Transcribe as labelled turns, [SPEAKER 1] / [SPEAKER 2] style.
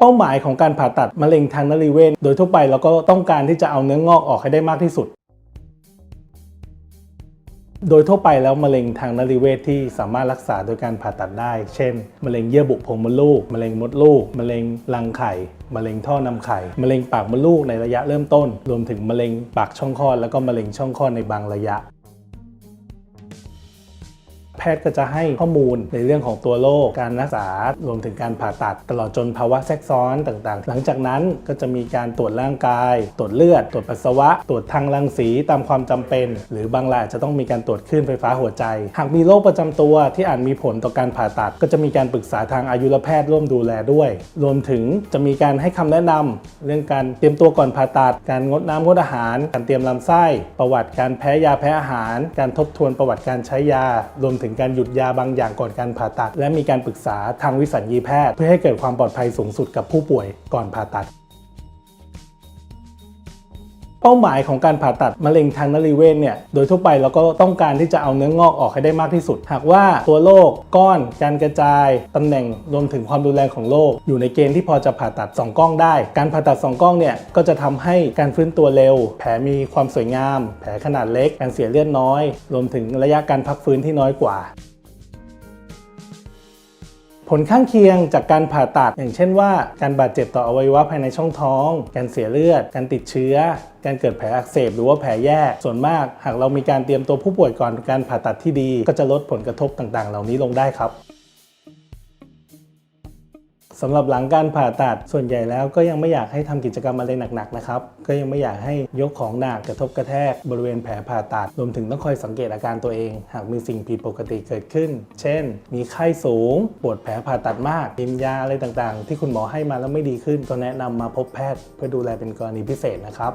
[SPEAKER 1] เป้าหมายของการผ่าตัดมะเร็งทางนรีเวชโดยทั่วไปเราก็ต้องการที่จะเอาเนื้องอกออกให้ได้มากที่สุด โดยทั่วไปแล้วมะเร็งทางนรีเวชที่สามารถรักษาโดยการผ่าตัดได้ เช่น มะเร็งเยื่อบุโพรงมดลูก มะเร็งมดลูก มะเร็งรังไข่ มะเร็งท่อนำไข่ มะเร็งปากมดลูกในระยะเริ่มต้น รวมถึงมะเร็งปากช่องคลอดแล้วก็มะเร็งช่องคลอดในบางระยะ แพทย์ก็จะให้ข้อมูลในเรื่องของตัวโรค การรักษารวมถึงการผ่าตัดตลอดจนภาวะแทรกซ้อนต่างๆ หลังจากนั้นก็จะมีการตรวจร่างกาย ตรวจเลือด ตรวจปัสสาวะ ตรวจทางรังสีตามความจำเป็น หรือบางรายอาจจะต้องมีการตรวจคลื่นไฟฟ้าหัวใจ หากมีโรคประจำตัวที่อาจมีผลต่อการผ่าตัด ก็จะมีการปรึกษาทางอายุรแพทย์ร่วมดูแลด้วย รวมถึงจะมีการให้คำแนะนำเรื่องการเตรียมตัวก่อนผ่าตัด การงดน้ำงดอาหาร การเตรียมลำไส้ ประวัติการแพ้ยาแพ้อาหาร การทบทวนประวัติการใช้ยา รวมถึงการหยุดยาบางอย่างก่อนการผ่าตัด และมีการปรึกษาทางวิสัญญีแพทย์ เพื่อให้เกิดความปลอดภัยสูงสุดกับผู้ป่วยก่อนผ่าตัด ป้าหมายของการผ่าตัดมะเร็งทางนรีเวชเนี่ยโดยทั่วไปเราก็ต้องการที่จะเอาเนื้องอกออกให้ได้มากที่สุด หากว่าตัวโรคก้อน การกระจายตำแหน่งรวมถึงความรุนแรงของโรคอยู่ในเกณฑ์ที่พอจะผ่าตัด 2 กล้องได้ การผ่าตัด 2 กล้องเนี่ยก็จะทำให้การฟื้นตัวเร็ว แผลมีความสวยงาม แผลขนาดเล็ก การเสียเลือดน้อย รวมถึงระยะการพักฟื้นที่น้อยกว่า ผลข้างเคียงจากการผ่าตัด อย่างเช่นว่า การบาดเจ็บต่ออวัยวะภายในช่องท้อง การเสียเลือด การติดเชื้อ การเกิดแผลอักเสบหรือว่าแผลแยก ส่วนมาก หากเรามีการเตรียมตัวผู้ป่วยก่อนการผ่าตัดที่ดี ก็จะลดผลกระทบต่างๆ เหล่านี้ลงได้ครับ สำหรับหลังการผ่าตัดส่วนใหญ่แล้วก็ยังไม่อยากให้ทำกิจกรรมอะไรหนักๆนะครับก็ยังไม่อยากให้ยกของหนักกระทบกระแทกบริเวณแผลผ่าตัดรวมถึงต้องคอยสังเกตอาการตัวเอง หากมีสิ่งผิดปกติเกิดขึ้น เช่น มีไข้สูง ปวดแผลผ่าตัดมากกินยาอะไรต่างๆ ที่คุณหมอให้มาแล้วไม่ดีขึ้นก็แนะนำมาพบแพทย์ เพื่อดูแลเป็นกรณีพิเศษนะครับ